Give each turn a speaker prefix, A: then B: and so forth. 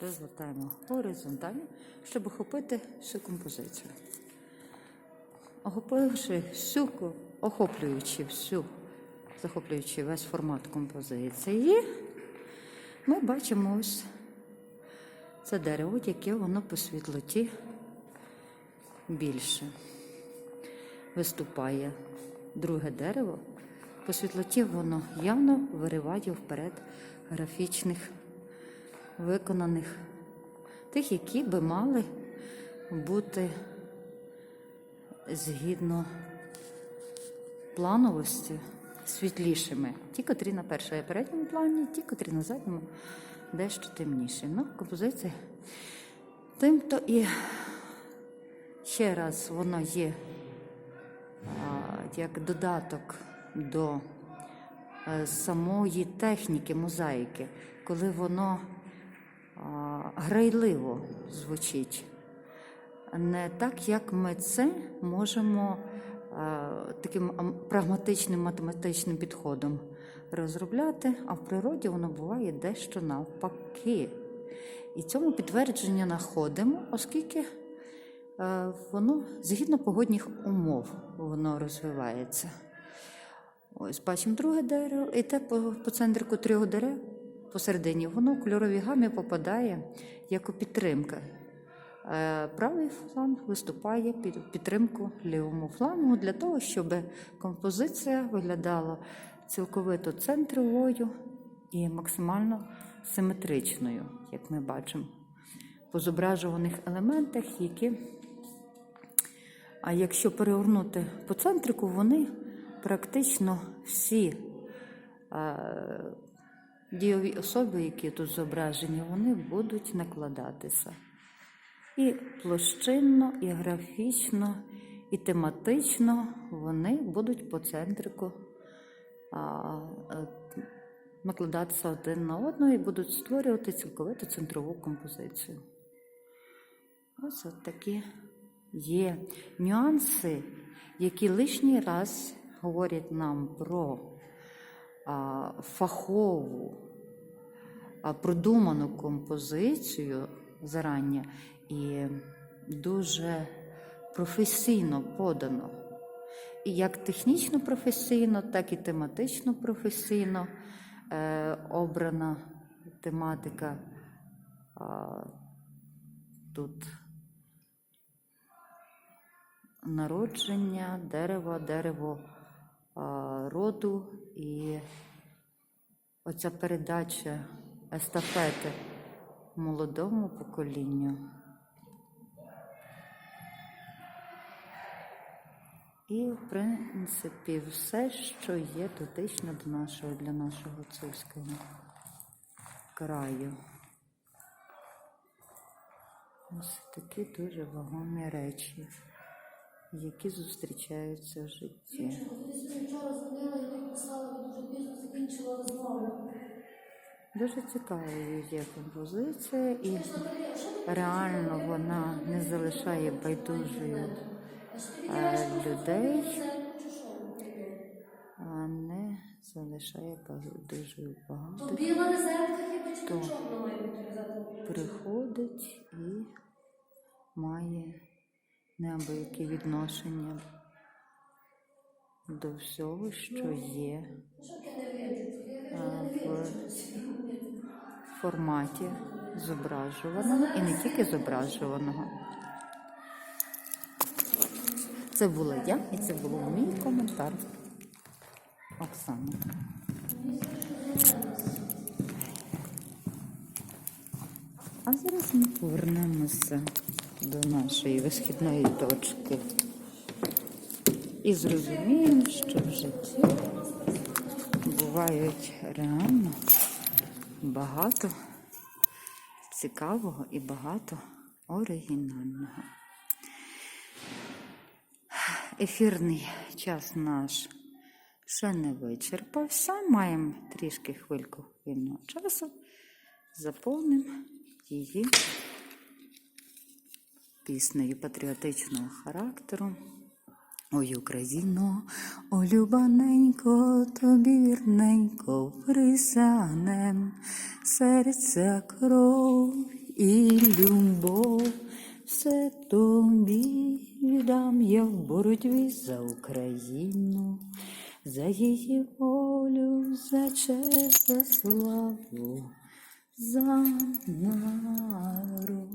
A: Розвертаємо горизонтально, щоб охопити всю композицію. Охопивши всю, охоплюючи всю, захоплюючи весь формат композиції, ми бачимо ось це дерево, яке воно по світлоті більше виступає. Друге дерево по світлоті воно явно вириває вперед графічних виконаних, тих, які би мали бути згідно плановості світлішими. Ті, котрі на першому передньому плані, ті, котрі на задньому дещо темніші. Ну, композиція тим-то і ще раз воно є а, як додаток до е, самої техніки мозаїки, коли воно грайливо звучить. Не так, як ми це можемо таким прагматичним математичним підходом розробляти, а в природі воно буває дещо навпаки. І цьому підтвердження знаходимо, оскільки е, воно згідно погодних умов воно розвивається. Ось бачимо друге дерево, і те по, по центрику трьох дерев посередині, воно в кольоровій гамі попадає як у підтримка. Е, Правий фланг виступає під підтримку лівому флангу для того, щоб композиція виглядала цілковито центровою і максимально симетричною, як ми бачимо, по зображуваних елементах, які а якщо перевернути по центрику, вони практично всі е, дієві особи, які тут зображені, вони будуть накладатися. І площинно, і графічно, і тематично вони будуть по центрику а, е, накладатися один на одного і будуть створювати цілковито центрову композицію. Ось от такі є нюанси, які лишній раз говорять нам про фахову, продуману композицію зарання і дуже професійно подано. І як технічно професійно, так і тематично професійно е, обрана тематика тут народження дерева, дерево роду і оця передача естафети молодому поколінню. І, в принципі, все, що є дотично до нашого для нашого гуцульського краю. Ось такі дуже вагомі речі, які зустрічаються в житті.
B: Вчора дзвонила і ти писала, дуже пізно закінчила розмову.
A: Дуже цікавою є композиція, і реально вона не залишає байдужою е, людей, а не залишає байдужою багато.
B: То біла резервка хіба чи то чорна має бути резервка?
A: приходить і має неабияке відношення до всього, що є в форматі зображуваного і не тільки зображуваного. Це була я і це був мій коментар. Оксана. А зараз ми повернемося до нашої висхідної точки і зрозуміємо, що в житті бувають реально багато цікавого і багато оригінального. Ефірний час наш ще не вичерпався. Маємо трішки хвильку вільного часу. Заповнимо її піснею патріотичного характеру. Ой, Україно, о любаненько, тобі вірненько присягнем, серця кров і любов, все тобі віддам я в боротьбі за Україну, за її волю, за честь, за славу, за народ.